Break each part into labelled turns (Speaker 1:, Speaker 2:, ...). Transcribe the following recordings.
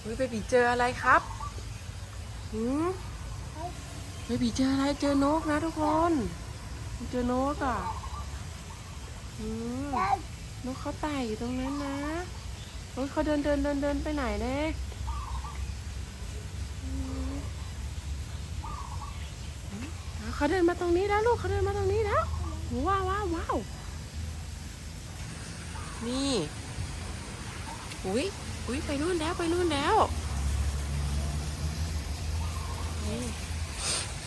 Speaker 1: เฮ้ยเบบีเจออะไรครับหืมเบบีเจออะไรเจอนกนะทุกคน เจอนกอะหืมนกเขาไต่อยู่ตรงนั้นนะเฮ้ยเขาเดินเดินเดินเดินไปไหนเน่อืมเขาเดินมาตรงนี้แล้วลูกเขาเดินมาตรงนี้แล้วว้าวว้าวว้าวนี่อุ้ย อุ้ยไปนู่นแล้วไปนู่นแล้ว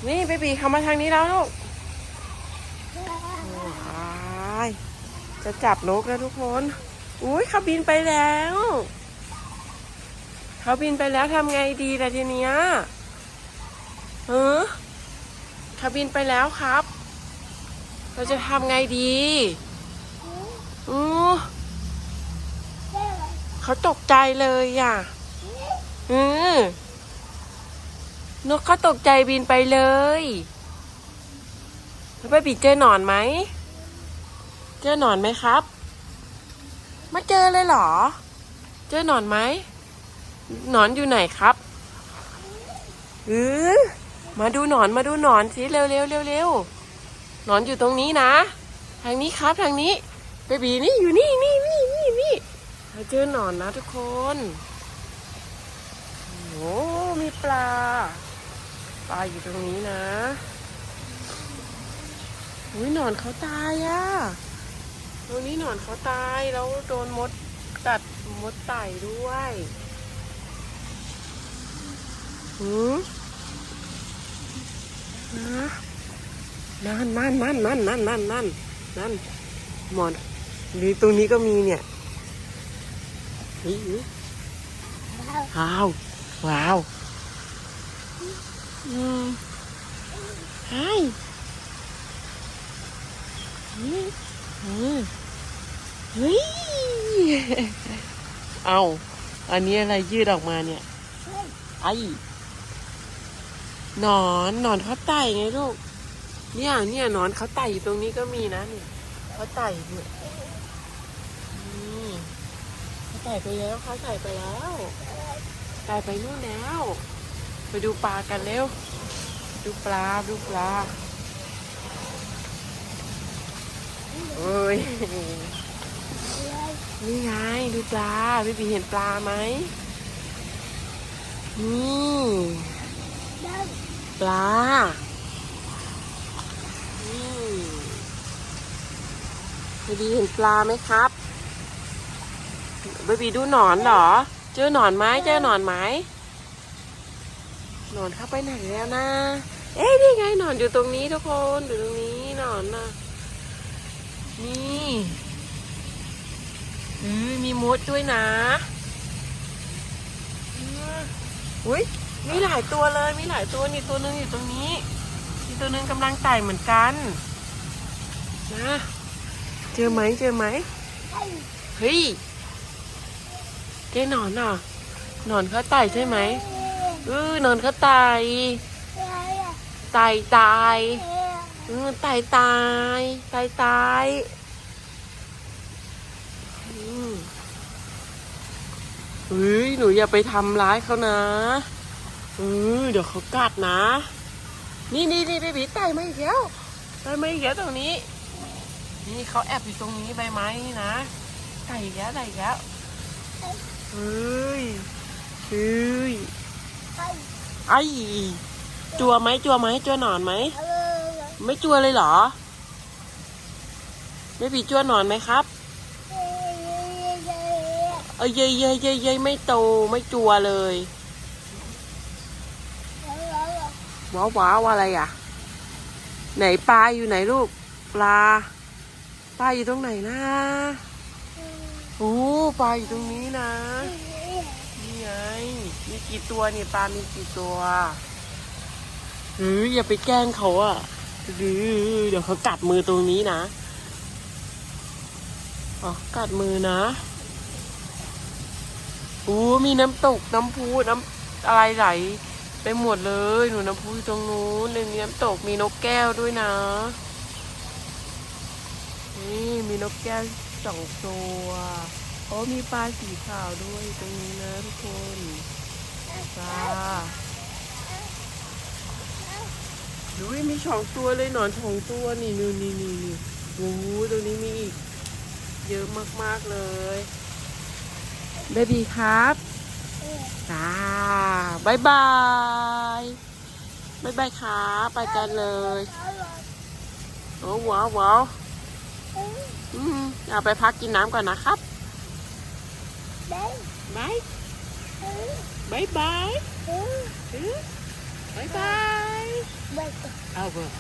Speaker 1: นี่เบบีเข้ามาทางนี้แล้วลูกว้ายจะจับนกแล้วทุกคน อุ้ยเขาบินไปแล้วเขาบินไปแล้วทำไงดีล่ะทีเนี้ยเออเขาบินไปแล้วครับ เราจะทำไงดี อือ เขาตกใจเลยอะ อือนกเขาตกใจบินไปเลยแล้วไปบีเจอหนอนไหม เจอหนอนไหมครับมาเจอเลยเหรอ เจอหนอนไหม หนอนอยู่ไหนครับเออมาดูหนอนมาดูหนอนสิเร็วเร็วเร็วเร็วหนอนอยู่ตรงนี้นะ ทางนี้ครับทางนี้เบบีนี่อยู่นี่นี่ เราเจอหนอนนะทุกคน โอ้มีปลา ปลาอยู่ตรงนี้นะอุ้ยหนอนเขาตายอะ่ะ ตรงนี้หนอนเขาตายแล้วโดนมดกัดมดไต่ด้วยหืมนะนั่นนั่นนั่นนั่นนั่นนั่นนั่นนั่นหมอนหรือตรงนี้ก็มีเนี่ย ว้าวว้าวอืมใช่นี่เออเฮ้ยเอาอันนี้อะไรยืดออกมาเนี่ย ไอหนอนหนอนเขาไต่ไงลูก เนี่ยเนี่ยหนอนเขาไต่อยู่ตรงนี้ก็มีนะเนี่ยเขาไต่เนี่ย เขาไต่ไปแล้วเขาไต่ไปแล้วไต่ไปนู่นแล้ว ไปดูปลากันเร็ว ดูปลาดูปลาเอ้ยนี่ไงดูปลาพี่ปีเห็นปลาไหมนี่ปลานี่เบบีเห็นปลาไหมครับ เบบีดูหนอนเหรอ เจอหนอนไหมเจอหนอนไหมหนอนเข้าไปไหนแล้วนะ เอ๊ะนี่ไงหนอนอยู่ตรงนี้ทุกคนอยู่ตรงนี้หนอนนะนี่อือมีมดด้วยนะอุ้ยมีหลายตัวเลยมีหลายตัวนี่ตัวหนึงอยู่ตรงนี้มีตัวหนึงกำลังไต่เหมือนกันนะเจอไหมเจอไหมเฮ้ย เจอหนอนอะนอนเขาไต่ใช่ไหมเออนอนเขาต่ไต่ตายเออไต่ตายไต่ตายเฮ้ยหนูอย่าไปทำร้ายเขานะเออเดี๋ยวเขากัดนะ นี่นี่นี่เบบีไต่มาอีกแล้วไต่มาอีกแล้วตรงนี้ นี่เขาแอบอยู่ตรงนี้ใบไม้นี่นะไต่อีกแล้วไต่อีกแล้ว เฮ้ยเฮ้ยไอ้จัวไหมจัวไหมจัวหนอนไหม ไม่จัวเลยเหรอเบบีจัวหนอนไหมครับ เอ้ยเย้ยเย้ยเย้ยเย้ยไม่โตไม่จัวเลยว้าวว้าวอะไรอะ ไหนปลาอยู่ไหนลูกปลาปลาอยู่ตรงไหนนะ โอ้ปลาอยู่ตรงนี้นะ นี่ไง มีกี่ตัวเนี่ยปลา มีกี่ตัวหรืออย่าไปแกล้งเขาอะหรือเดี๋ยวเขากัดมือตรงนี้นะ อ๋อ กัดมือนะโอ้มีน้ำตกน้ำพุน้ำอะไรไหลไปหมดเลย หนูน้ำพุอยู่ตรงนู้นเลยมีน้ำตกมีนกแก้วด้วยนะ นี่มีนกแก้ว สองตัว โอ้มีปลาสีขาวด้วยตรงนี้นะทุกคนจ้าดูมีสองตัวเลยหนอนสองตัวนี่นี่นี่นี่นี่โอ้โหตรงนี้มีอีกเยอะมากๆเลยเบบีครับจ้าบายบายบายบายครับไปกันเลย โอ้ว้าวว้าว เอาไปพักกินน้ำก่อนนะครับบายบายบายบายบายเอาเบอร์